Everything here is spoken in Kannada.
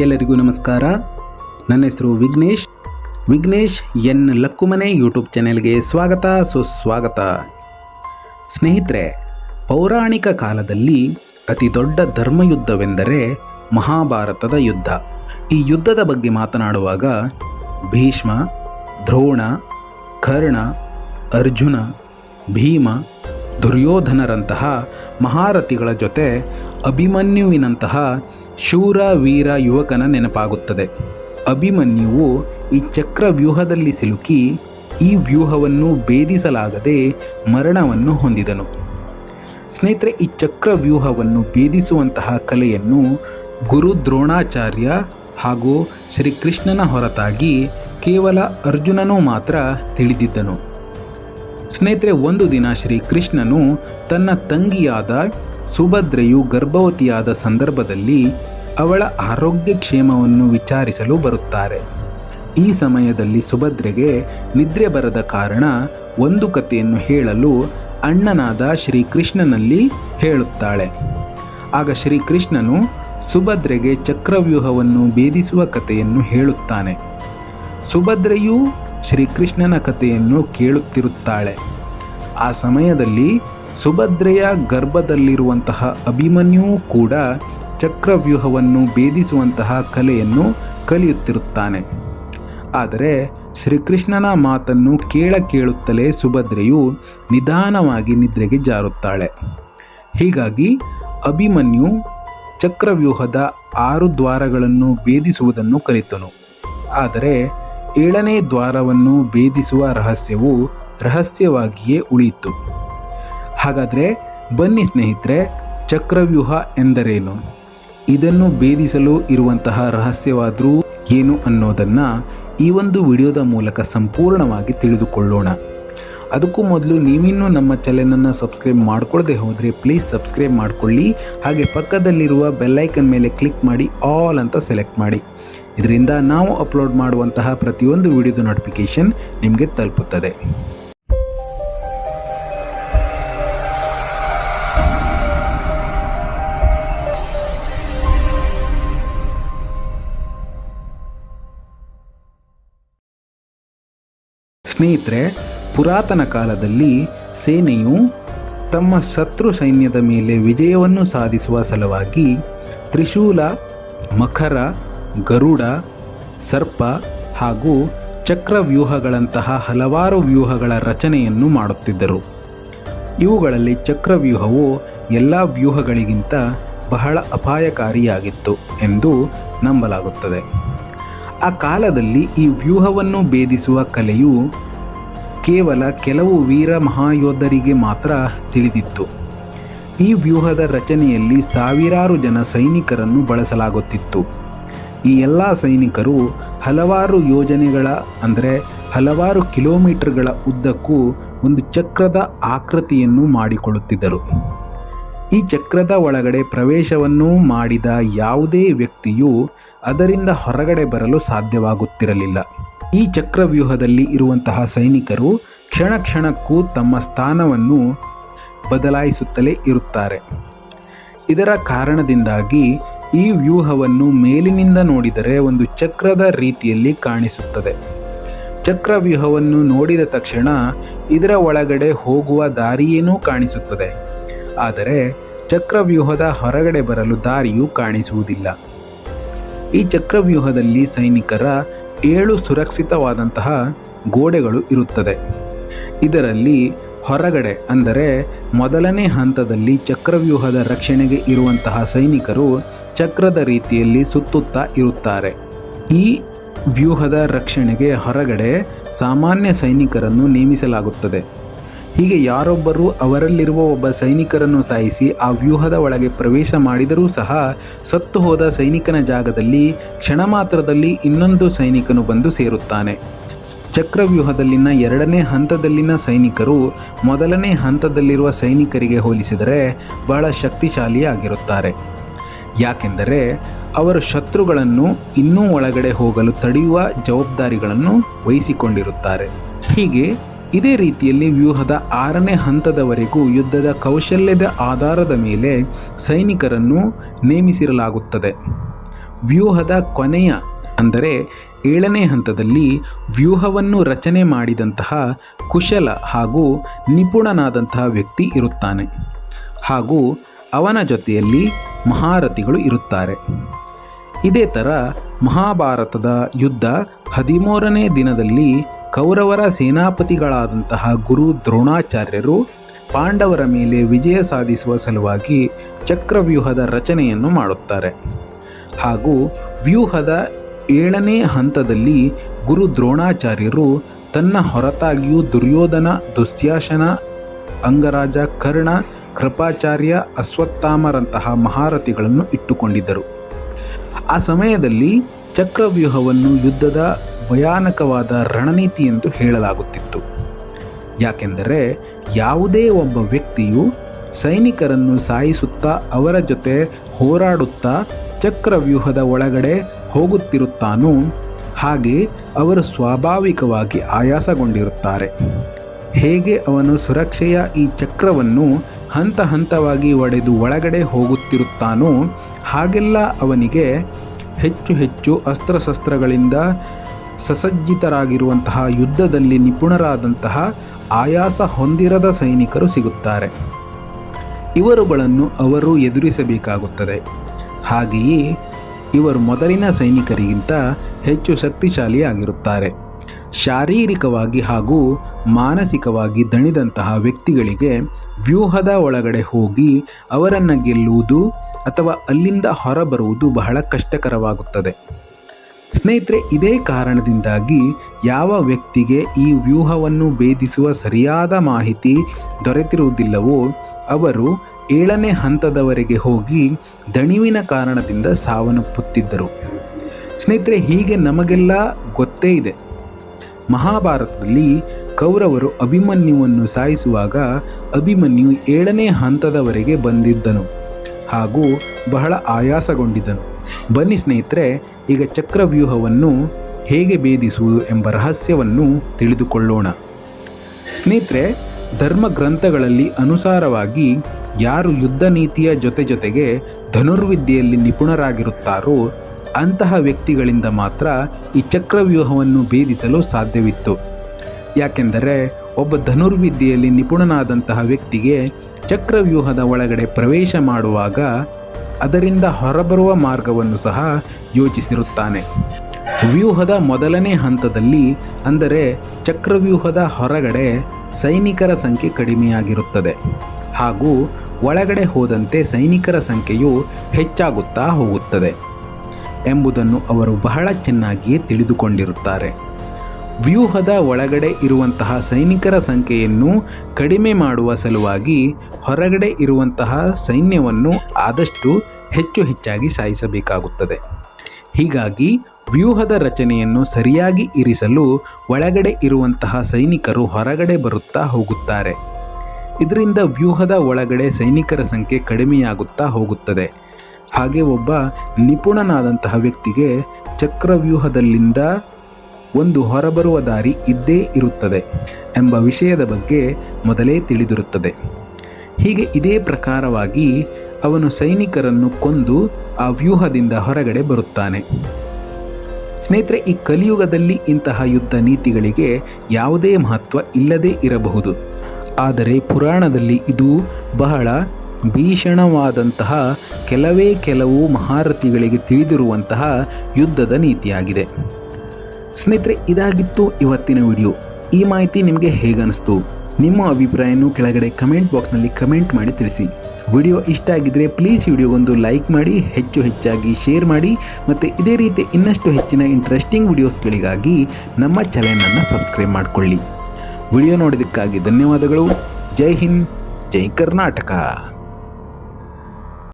ಎಲ್ಲರಿಗೂ ನಮಸ್ಕಾರ. ನನ್ನ ಹೆಸರು ವಿಘ್ನೇಶ್. ವಿಘ್ನೇಶ್ ಎನ್ ಲಕ್ಕುಮನೆ ಯೂಟ್ಯೂಬ್ ಚಾನೆಲ್ಗೆ ಸ್ವಾಗತ. ಸುಸ್ವಾಗತ. ಸ್ನೇಹಿತರೆ, ಪೌರಾಣಿಕ ಕಾಲದಲ್ಲಿ ಅತಿ ದೊಡ್ಡ ಧರ್ಮಯುದ್ಧವೆಂದರೆ ಮಹಾಭಾರತದ ಯುದ್ಧ. ಈ ಯುದ್ಧದ ಬಗ್ಗೆ ಮಾತನಾಡುವಾಗ ಭೀಷ್ಮ, ದ್ರೋಣ, ಕರ್ಣ, ಅರ್ಜುನ, ಭೀಮ, ದುರ್ಯೋಧನರಂತಹ ಮಹಾರಥಿಗಳ ಜೊತೆ ಅಭಿಮನ್ಯುವಿನಂತಹ ಶೂರ ವೀರ ಯುವಕನ ನೆನಪಾಗುತ್ತದೆ. ಅಭಿಮನ್ಯುವು ಈ ಚಕ್ರವ್ಯೂಹದಲ್ಲಿ ಸಿಲುಕಿ ಈ ವ್ಯೂಹವನ್ನು ಭೇದಿಸಲಾಗದೆ ಮರಣವನ್ನು ಹೊಂದಿದನು. ಸ್ನೇಹಿತರೆ, ಈ ಚಕ್ರವ್ಯೂಹವನ್ನು ಭೇದಿಸುವಂತಹ ಕಲೆಯನ್ನು ಗುರು ದ್ರೋಣಾಚಾರ್ಯ ಹಾಗೂ ಶ್ರೀಕೃಷ್ಣನ ಹೊರತಾಗಿ ಕೇವಲ ಅರ್ಜುನನು ಮಾತ್ರ ತಿಳಿದಿದ್ದನು. ಸ್ನೇಹಿತರೆ, ಒಂದು ದಿನ ಶ್ರೀಕೃಷ್ಣನು ತನ್ನ ತಂಗಿಯಾದ ಸುಭದ್ರೆಯು ಗರ್ಭವತಿಯಾದ ಸಂದರ್ಭದಲ್ಲಿ ಅವಳ ಆರೋಗ್ಯ ಕ್ಷೇಮವನ್ನು ವಿಚಾರಿಸಲು ಬರುತ್ತಾರೆ. ಈ ಸಮಯದಲ್ಲಿ ಸುಭದ್ರೆಗೆ ನಿದ್ರೆ ಬರದ ಕಾರಣ ಒಂದು ಕಥೆಯನ್ನು ಹೇಳಲು ಅಣ್ಣನಾದ ಶ್ರೀಕೃಷ್ಣನಲ್ಲಿ ಹೇಳುತ್ತಾಳೆ. ಆಗ ಶ್ರೀಕೃಷ್ಣನು ಸುಭದ್ರೆಗೆ ಚಕ್ರವ್ಯೂಹವನ್ನು ಭೇದಿಸುವ ಕಥೆಯನ್ನು ಹೇಳುತ್ತಾನೆ. ಸುಭದ್ರೆಯು ಶ್ರೀಕೃಷ್ಣನ ಕಥೆಯನ್ನು ಕೇಳುತ್ತಿರುತ್ತಾಳೆ. ಆ ಸಮಯದಲ್ಲಿ ಸುಭದ್ರೆಯ ಗರ್ಭದಲ್ಲಿರುವಂತಹ ಅಭಿಮನ್ಯು ಕೂಡ ಚಕ್ರವ್ಯೂಹವನ್ನು ಭೇದಿಸುವಂತಹ ಕಲೆಯನ್ನು ಕಲಿಯುತ್ತಿರುತ್ತಾನೆ. ಆದರೆ ಶ್ರೀಕೃಷ್ಣನ ಮಾತನ್ನು ಕೇಳ ಕೇಳುತ್ತಲೇ ಸುಭದ್ರೆಯು ನಿಧಾನವಾಗಿ ನಿದ್ರೆಗೆ ಜಾರುತ್ತಾಳೆ. ಹೀಗಾಗಿ ಅಭಿಮನ್ಯು ಚಕ್ರವ್ಯೂಹದ ಆರು ದ್ವಾರಗಳನ್ನು ಭೇದಿಸುವುದನ್ನು ಕಲಿತನು. ಆದರೆ ಏಳನೇ ದ್ವಾರವನ್ನು ಭೇದಿಸುವ ರಹಸ್ಯವು ರಹಸ್ಯವಾಗಿಯೇ ಉಳಿಯಿತು. ಹಾಗಾದರೆ ಬನ್ನಿ ಸ್ನೇಹಿತರೆ, ಚಕ್ರವ್ಯೂಹ ಎಂದರೇನು? ಇದನ್ನು ಭೇದಿಸಲು ಇರುವಂತಹ ರಹಸ್ಯವಾದರೂ ಏನು ಅನ್ನೋದನ್ನು ಈ ಒಂದು ವಿಡಿಯೋದ ಮೂಲಕ ಸಂಪೂರ್ಣವಾಗಿ ತಿಳಿದುಕೊಳ್ಳೋಣ. ಅದಕ್ಕೂ ಮೊದಲು ನೀವಿನ್ನೂ ನಮ್ಮ ಚಾನೆಲನ್ನು ಸಬ್ಸ್ಕ್ರೈಬ್ ಮಾಡಿಕೊಳ್ಳದೆ ಹೋದರೆ ಪ್ಲೀಸ್ ಸಬ್ಸ್ಕ್ರೈಬ್ ಮಾಡಿಕೊಳ್ಳಿ. ಹಾಗೆ ಪಕ್ಕದಲ್ಲಿರುವ ಬೆಲ್ಲೈಕನ್ ಮೇಲೆ ಕ್ಲಿಕ್ ಮಾಡಿ ಆಲ್ ಅಂತ ಸೆಲೆಕ್ಟ್ ಮಾಡಿ. ಇದರಿಂದ ನಾವು ಅಪ್ಲೋಡ್ ಮಾಡುವಂತಹ ಪ್ರತಿಯೊಂದು ವಿಡಿಯೋದ ನೋಟಿಫಿಕೇಷನ್ ನಿಮಗೆ ತಲುಪುತ್ತದೆ. ಸ್ನೇಹಿತರೆ, ಪುರಾತನ ಕಾಲದಲ್ಲಿ ಸೇನೆಯು ತಮ್ಮ ಶತ್ರು ಸೈನ್ಯದ ಮೇಲೆ ವಿಜಯವನ್ನು ಸಾಧಿಸುವ ಸಲುವಾಗಿ ತ್ರಿಶೂಲ, ಮಖರ, ಗರುಡ, ಸರ್ಪ ಹಾಗೂ ಚಕ್ರವ್ಯೂಹಗಳಂತಹ ಹಲವಾರು ವ್ಯೂಹಗಳ ರಚನೆಯನ್ನು ಮಾಡುತ್ತಿದ್ದರು. ಇವುಗಳಲ್ಲಿ ಚಕ್ರವ್ಯೂಹವು ಎಲ್ಲ ವ್ಯೂಹಗಳಿಗಿಂತ ಬಹಳ ಅಪಾಯಕಾರಿಯಾಗಿತ್ತು ಎಂದು ನಂಬಲಾಗುತ್ತದೆ. ಆ ಕಾಲದಲ್ಲಿ ಈ ವ್ಯೂಹವನ್ನು ಭೇದಿಸುವ ಕಲೆಯು ಕೇವಲ ಕೆಲವು ವೀರ ಮಹಾಯೋಧರಿಗೆ ಮಾತ್ರ ತಿಳಿದಿತ್ತು. ಈ ವ್ಯೂಹದ ರಚನೆಯಲ್ಲಿ ಸಾವಿರಾರು ಜನ ಸೈನಿಕರನ್ನು ಬಳಸಲಾಗುತ್ತಿತ್ತು. ಈ ಎಲ್ಲ ಸೈನಿಕರು ಹಲವಾರು ಯೋಜನೆಗಳ, ಅಂದರೆ ಹಲವಾರು ಕಿಲೋಮೀಟರ್ಗಳ ಉದ್ದಕ್ಕೂ ಒಂದು ಚಕ್ರದ ಆಕೃತಿಯನ್ನು ಮಾಡಿಕೊಳ್ಳುತ್ತಿದ್ದರು. ಈ ಚಕ್ರದ ಒಳಗಡೆ ಪ್ರವೇಶವನ್ನು ಮಾಡಿದ ಯಾವುದೇ ವ್ಯಕ್ತಿಯು ಅದರಿಂದ ಹೊರಗಡೆ ಬರಲು ಸಾಧ್ಯವಾಗುತ್ತಿರಲಿಲ್ಲ. ಈ ಚಕ್ರವ್ಯೂಹದಲ್ಲಿ ಇರುವಂತಹ ಸೈನಿಕರು ಕ್ಷಣ ಕ್ಷಣಕ್ಕೂ ತಮ್ಮ ಸ್ಥಾನವನ್ನು ಬದಲಾಯಿಸುತ್ತಲೇ ಇರುತ್ತಾರೆ. ಇದರ ಕಾರಣದಿಂದಾಗಿ ಈ ವ್ಯೂಹವನ್ನು ಮೇಲಿನಿಂದ ನೋಡಿದರೆ ಒಂದು ಚಕ್ರದ ರೀತಿಯಲ್ಲಿ ಕಾಣಿಸುತ್ತದೆ. ಚಕ್ರವ್ಯೂಹವನ್ನು ನೋಡಿದ ತಕ್ಷಣ ಇದರ ಒಳಗಡೆ ಹೋಗುವ ದಾರಿಯೇನೂ ಕಾಣಿಸುತ್ತದೆ. ಆದರೆ ಚಕ್ರವ್ಯೂಹದ ಹೊರಗಡೆ ಬರಲು ದಾರಿಯೂ ಕಾಣಿಸುವುದಿಲ್ಲ. ಈ ಚಕ್ರವ್ಯೂಹದಲ್ಲಿ ಸೈನಿಕರ ಏಳು ಸುರಕ್ಷಿತವಾದಂತಹ ಗೋಡೆಗಳು ಇರುತ್ತದೆ. ಇದರಲ್ಲಿ ಹೊರಗಡೆ ಅಂದರೆ ಮೊದಲನೇ ಹಂತದಲ್ಲಿ ಚಕ್ರವ್ಯೂಹದ ರಕ್ಷಣೆಗೆ ಇರುವಂತಹ ಸೈನಿಕರು ಚಕ್ರದ ರೀತಿಯಲ್ಲಿ ಸುತ್ತುತ್ತಾ ಇರುತ್ತಾರೆ. ಈ ವ್ಯೂಹದ ರಕ್ಷಣೆಗೆ ಹೊರಗಡೆ ಸಾಮಾನ್ಯ ಸೈನಿಕರನ್ನು ನೇಮಿಸಲಾಗುತ್ತದೆ. ಹೀಗೆ ಯಾರೊಬ್ಬರು ಅವರಲ್ಲಿರುವ ಒಬ್ಬ ಸೈನಿಕರನ್ನು ಸಾಯಿಸಿ ಆ ವ್ಯೂಹದ ಒಳಗೆ ಪ್ರವೇಶ ಮಾಡಿದರೂ ಸಹ ಸತ್ತು ಹೋದ ಸೈನಿಕನ ಜಾಗದಲ್ಲಿ ಕ್ಷಣ ಮಾತ್ರದಲ್ಲಿ ಇನ್ನೊಂದು ಸೈನಿಕನು ಬಂದು ಸೇರುತ್ತಾನೆ. ಚಕ್ರವ್ಯೂಹದಲ್ಲಿನ ಎರಡನೇ ಹಂತದಲ್ಲಿನ ಸೈನಿಕರು ಮೊದಲನೇ ಹಂತದಲ್ಲಿರುವ ಸೈನಿಕರಿಗೆ ಹೋಲಿಸಿದರೆ ಬಹಳ ಶಕ್ತಿಶಾಲಿಯಾಗಿರುತ್ತಾರೆ. ಯಾಕೆಂದರೆ ಅವರು ಶತ್ರುಗಳನ್ನು ಇನ್ನೂ ಒಳಗಡೆ ಹೋಗಲು ತಡೆಯುವ ಜವಾಬ್ದಾರಿಗಳನ್ನು ವಹಿಸಿಕೊಂಡಿರುತ್ತಾರೆ. ಹೀಗೆ ಇದೇ ರೀತಿಯಲ್ಲಿ ವ್ಯೂಹದ ಆರನೇ ಹಂತದವರೆಗೂ ಯುದ್ಧದ ಕೌಶಲ್ಯದ ಆಧಾರದ ಮೇಲೆ ಸೈನಿಕರನ್ನು ನೇಮಿಸಿರಲಾಗುತ್ತದೆ. ವ್ಯೂಹದ ಕೊನೆಯ, ಅಂದರೆ ಏಳನೇ ಹಂತದಲ್ಲಿ ವ್ಯೂಹವನ್ನು ರಚನೆ ಮಾಡಿದಂತಹ ಕುಶಲ ಹಾಗೂ ನಿಪುಣನಾದಂತಹ ವ್ಯಕ್ತಿ ಇರುತ್ತಾನೆ. ಹಾಗೂ ಅವನ ಜೊತೆಯಲ್ಲಿ ಮಹಾರಥಿಗಳು ಇರುತ್ತಾರೆ. ಇದೇ ಥರ ಮಹಾಭಾರತದ ಯುದ್ಧ ಹದಿಮೂರನೇ ದಿನದಲ್ಲಿ ಕೌರವರ ಸೇನಾಪತಿಗಳಾದಂತಹ ಗುರು ದ್ರೋಣಾಚಾರ್ಯರು ಪಾಂಡವರ ಮೇಲೆ ವಿಜಯ ಸಾಧಿಸುವ ಸಲುವಾಗಿ ಚಕ್ರವ್ಯೂಹದ ರಚನೆಯನ್ನು ಮಾಡುತ್ತಾರೆ. ಹಾಗೂ ವ್ಯೂಹದ ಏಳನೇ ಹಂತದಲ್ಲಿ ಗುರು ದ್ರೋಣಾಚಾರ್ಯರು ತನ್ನ ಹೊರತಾಗಿಯೂ ದುರ್ಯೋಧನ ದುಸ್ಯಾಸನ ಅಂಗರಾಜ ಕರ್ಣ, ಕೃಪಾಚಾರ್ಯ, ಅಶ್ವತ್ಥಾಮರಂತಹ ಮಹಾರಥಿಗಳನ್ನು ಇಟ್ಟುಕೊಂಡಿದ್ದರು. ಆ ಸಮಯದಲ್ಲಿ ಚಕ್ರವ್ಯೂಹವನ್ನು ಯುದ್ಧದ ಭಯಾನಕವಾದ ರಣನೀತಿ ಎಂದು ಹೇಳಲಾಗುತ್ತಿತ್ತು. ಯಾಕೆಂದರೆ ಯಾವುದೇ ಒಬ್ಬ ವ್ಯಕ್ತಿಯು ಸೈನಿಕರನ್ನು ಸಾಯಿಸುತ್ತಾ ಅವರ ಜೊತೆ ಹೋರಾಡುತ್ತಾ ಚಕ್ರವ್ಯೂಹದ ಒಳಗಡೆ ಹೋಗುತ್ತಿರುತ್ತಾನೋ, ಹಾಗೆ ಅವರು ಸ್ವಾಭಾವಿಕವಾಗಿ ಆಯಾಸಗೊಂಡಿರುತ್ತಾರೆ. ಹೇಗೆ ಅವನು ಸುರಕ್ಷೆಯ ಈ ಚಕ್ರವನ್ನು ಹಂತ ಹಂತವಾಗಿ ಒಡೆದು ಒಳಗಡೆ ಹೋಗುತ್ತಿರುತ್ತಾನೋ, ಹಾಗೆಲ್ಲ ಅವನಿಗೆ ಹೆಚ್ಚು ಹೆಚ್ಚು ಅಸ್ತ್ರಶಸ್ತ್ರಗಳಿಂದ ಸಸಜ್ಜಿತರಾಗಿರುವಂತಹ ಯುದ್ಧದಲ್ಲಿ ನಿಪುಣರಾದಂತಹ ಆಯಾಸ ಹೊಂದಿರದ ಸೈನಿಕರು ಸಿಗುತ್ತಾರೆ. ಇವರುಗಳನ್ನು ಅವರು ಎದುರಿಸಬೇಕಾಗುತ್ತದೆ. ಹಾಗೆಯೇ ಇವರು ಮೊದಲಿನ ಸೈನಿಕರಿಗಿಂತ ಹೆಚ್ಚು ಶಕ್ತಿಶಾಲಿಯಾಗಿರುತ್ತಾರೆ. ಶಾರೀರಿಕವಾಗಿ ಹಾಗೂ ಮಾನಸಿಕವಾಗಿ ದಣಿದಂತಹ ವ್ಯಕ್ತಿಗಳಿಗೆ ವ್ಯೂಹದ ಒಳಗಡೆ ಹೋಗಿ ಅವರನ್ನು ಗೆಲ್ಲುವುದು ಅಥವಾ ಅಲ್ಲಿಂದ ಹೊರಬರುವುದು ಬಹಳ ಕಷ್ಟಕರವಾಗುತ್ತದೆ. ಸ್ನೇಹಿತರೆ, ಇದೇ ಕಾರಣದಿಂದಾಗಿ ಯಾವ ವ್ಯಕ್ತಿಗೆ ಈ ವ್ಯೂಹವನ್ನು ಭೇದಿಸುವ ಸರಿಯಾದ ಮಾಹಿತಿ ದೊರೆತಿರುವುದಿಲ್ಲವೋ, ಅವರು ಏಳನೇ ಹಂತದವರೆಗೆ ಹೋಗಿ ದಣಿವಿನ ಕಾರಣದಿಂದ ಸಾವನ್ನಪ್ಪುತ್ತಿದ್ದರು. ಸ್ನೇಹಿತರೆ, ಹೀಗೆ ನಮಗೆಲ್ಲ ಗೊತ್ತೇ ಇದೆ. ಮಹಾಭಾರತದಲ್ಲಿ ಕೌರವರು ಅಭಿಮನ್ಯುವನ್ನು ಸಾಯಿಸುವಾಗ ಅಭಿಮನ್ಯು ಏಳನೇ ಹಂತದವರೆಗೆ ಬಂದಿದ್ದನು ಹಾಗೂ ಬಹಳ ಆಯಾಸಗೊಂಡಿದ್ದನು. ಬನ್ನಿ ಸ್ನೇಹಿತರೆ, ಈಗ ಚಕ್ರವ್ಯೂಹವನ್ನು ಹೇಗೆ ಭೇದಿಸುವುದು ಎಂಬ ರಹಸ್ಯವನ್ನು ತಿಳಿದುಕೊಳ್ಳೋಣ. ಸ್ನೇಹಿತರೆ ಧರ್ಮ ಗ್ರಂಥಗಳಲ್ಲಿ ಅನುಸಾರವಾಗಿ ಯಾರು ಯುದ್ಧ ನೀತಿಯ ಜೊತೆ ಜೊತೆಗೆ ಧನುರ್ವಿದ್ಯೆಯಲ್ಲಿ ನಿಪುಣರಾಗಿರುತ್ತಾರೋ, ಅಂತಹ ವ್ಯಕ್ತಿಗಳಿಂದ ಮಾತ್ರ ಈ ಚಕ್ರವ್ಯೂಹವನ್ನು ಭೇದಿಸಲು ಸಾಧ್ಯವಿತ್ತು. ಯಾಕೆಂದರೆ, ಒಬ್ಬ ಧನುರ್ವಿದ್ಯೆಯಲ್ಲಿ ನಿಪುಣನಾದಂತಹ ವ್ಯಕ್ತಿಗೆ ಚಕ್ರವ್ಯೂಹದ ಒಳಗಡೆ ಪ್ರವೇಶ ಮಾಡುವಾಗ ಅದರಿಂದ ಹೊರಬರುವ ಮಾರ್ಗವನ್ನು ಸಹ ಯೋಚಿಸಿರುತ್ತಾನೆ. ವ್ಯೂಹದ ಮೊದಲನೇ ಹಂತದಲ್ಲಿ ಅಂದರೆ ಚಕ್ರವ್ಯೂಹದ ಹೊರಗಡೆ ಸೈನಿಕರ ಸಂಖ್ಯೆ ಕಡಿಮೆಯಾಗಿರುತ್ತದೆ. ಹಾಗೂ ಒಳಗಡೆ ಹೋದಂತೆ ಸೈನಿಕರ ಸಂಖ್ಯೆಯು ಹೆಚ್ಚಾಗುತ್ತಾ ಹೋಗುತ್ತದೆ ಎಂಬುದನ್ನು ಅವರು ಬಹಳ ಚೆನ್ನಾಗಿಯೇ ತಿಳಿದುಕೊಂಡಿರುತ್ತಾರೆ. ವ್ಯೂಹದ ಒಳಗಡೆ ಇರುವಂತಹ ಸೈನಿಕರ ಸಂಖ್ಯೆಯನ್ನು ಕಡಿಮೆ ಮಾಡುವ ಸಲುವಾಗಿ ಹೊರಗಡೆ ಇರುವಂತಹ ಸೈನ್ಯವನ್ನು ಆದಷ್ಟು ಹೆಚ್ಚು ಹೆಚ್ಚಾಗಿ ಸಾಯಿಸಬೇಕಾಗುತ್ತದೆ. ಹೀಗಾಗಿ ವ್ಯೂಹದ ರಚನೆಯನ್ನು ಸರಿಯಾಗಿ ಇರಿಸಲು ಒಳಗಡೆ ಇರುವಂತಹ ಸೈನಿಕರು ಹೊರಗಡೆ ಬರುತ್ತಾ ಹೋಗುತ್ತಾರೆ. ಇದರಿಂದ ವ್ಯೂಹದ ಒಳಗಡೆ ಸೈನಿಕರ ಸಂಖ್ಯೆ ಕಡಿಮೆಯಾಗುತ್ತಾ ಹೋಗುತ್ತದೆ. ಹಾಗೆ ಒಬ್ಬ ನಿಪುಣನಾದಂತಹ ವ್ಯಕ್ತಿಗೆ ಚಕ್ರವ್ಯೂಹದಲ್ಲಿಂದ ಒಂದು ಹೊರಬರುವ ದಾರಿ ಇದ್ದೇ ಇರುತ್ತದೆ ಎಂಬ ವಿಷಯದ ಬಗ್ಗೆ ಮೊದಲೇ ತಿಳಿದಿರುತ್ತದೆ. ಹೀಗೆ ಇದೇ ಪ್ರಕಾರವಾಗಿ ಅವನು ಸೈನಿಕರನ್ನು ಕೊಂದು ಆ ವ್ಯೂಹದಿಂದ ಹೊರಗಡೆ ಬರುತ್ತಾನೆ. ಸ್ನೇಹಿತರೆ, ಈ ಕಲಿಯುಗದಲ್ಲಿ ಇಂತಹ ಯುದ್ಧ ನೀತಿಗಳಿಗೆ ಯಾವುದೇ ಮಹತ್ವ ಇಲ್ಲದೇ ಇರಬಹುದು. ಆದರೆ ಪುರಾಣದಲ್ಲಿ ಇದು ಬಹಳ ಭೀಷಣವಾದಂತಹ ಕೆಲವೇ ಕೆಲವು ಮಹಾರಥಿಗಳಿಗೆ ತಿಳಿದಿರುವಂತಹ ಯುದ್ಧದ ನೀತಿಯಾಗಿದೆ. ಸ್ನೇಹಿತರೆ, ಇದಾಗಿತ್ತು ಇವತ್ತಿನ ವಿಡಿಯೋ. ಈ ಮಾಹಿತಿ ನಿಮಗೆ ಹೇಗನ್ನಿಸ್ತು ನಿಮ್ಮ ಅಭಿಪ್ರಾಯವನ್ನು ಕೆಳಗಡೆ ಕಮೆಂಟ್ ಬಾಕ್ಸ್ನಲ್ಲಿ ಕಮೆಂಟ್ ಮಾಡಿ ತಿಳಿಸಿ. ವಿಡಿಯೋ ಇಷ್ಟ ಆಗಿದ್ದರೆ ಪ್ಲೀಸ್ ವಿಡಿಯೋಗೊಂದು ಲೈಕ್ ಮಾಡಿ, ಹೆಚ್ಚು ಹೆಚ್ಚಾಗಿ ಶೇರ್ ಮಾಡಿ ಮತ್ತು ಇದೇ ರೀತಿ ಇನ್ನಷ್ಟು ಹೆಚ್ಚಿನ ಇಂಟ್ರೆಸ್ಟಿಂಗ್ ವಿಡಿಯೋಸ್ಗಳಿಗಾಗಿ ನಮ್ಮ ಚಾನೆಲನ್ನು ಸಬ್ಸ್ಕ್ರೈಬ್ ಮಾಡಿಕೊಳ್ಳಿ. ವಿಡಿಯೋ ನೋಡೋದಕ್ಕಾಗಿ ಧನ್ಯವಾದಗಳು. ಜೈ ಹಿಂದ್, ಜೈ ಕರ್ನಾಟಕ.